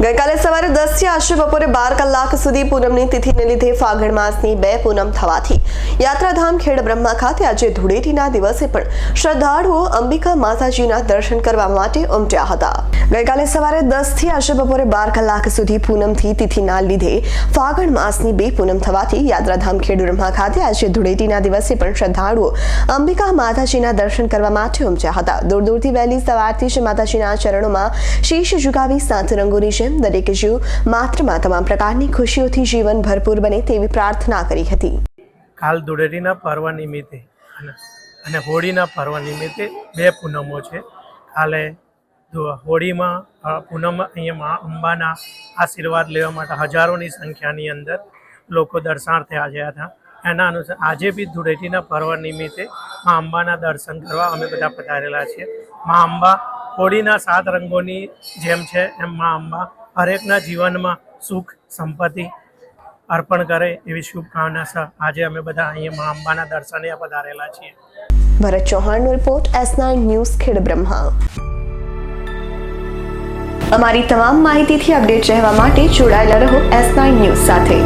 ગઈકાલે સવારે દસથી આશરે બપોરે બાર કલાક સુધી પૂનમની તિથિને લીધે ફાગણ માસની બે પૂનમ થવાથી. યાત્રાધામ ખેડ બ્રહ્મા ખાતે આજે ધૂળેટીના દિવસે પણ શ્રદ્ધાળુઓ અંબિકા માતાજીના દર્શન કરવા માટે ઉમટ્યા હતા. ગઈકાલે સવારે દસથી આશરે બપોરે બાર કલાક સુધી પૂનમથી તિથિના લીધે ફાગણ માસની બે પૂનમ થવાથી યાત્રાધામ ખેડ બ્રહ્મા ખાતે આજે ધૂળેટીના દિવસે પણ શ્રદ્ધાળુઓ અંબિકા માતાજીના દર્શન કરવા માટે ઉમટ્યા હતા. દૂર દૂરથી વહેલી સવારથી જ માતાજીના ચરણોમાં શીશ ઝુકાવી સાત રંગોની જેમ દરેક જીવ માત્રમાં તમામ પ્રકારની ખુશીઓથી જીવન ભરપૂર બને તેવી પ્રાર્થના કરી હતી. કાલ ધૂળેટીના પર્વ નિમિત્તે અને હોળીના પર્વ નિમિત્તે બે પૂનમો છે. કાલે હોળીમાં પૂનમ અહીંયા અંબાના આશીર્વાદ લેવા માટે હજારોની સંખ્યાની અંદર લોકો દર્શનાર્થે આવ્યા હતા. એના અનુસાર આજે બી ધૂળેટીના પર્વ નિમિત્તે મા અંબાના દર્શન કરવા અમે બધા પધારેલા છીએ. મા અંબા હોળીના સાત રંગોની જેમ છે એમ મા અંબા હરેકના જીવનમાં સુખ, સંપત્તિ અર્પણ કરે એવી શુભકામના સર આજે અમે બધા અહીંયા મા અંબાના દર્શને પધારેલા છીએ. Bharat ચૌહાણનો report S nine news Khed Brahma. અમારી તમામ માહિતીથી અપડેટ રહેવા માટે જોડાયેલા રહો એસ નાઇન ન્યૂઝ સાથે.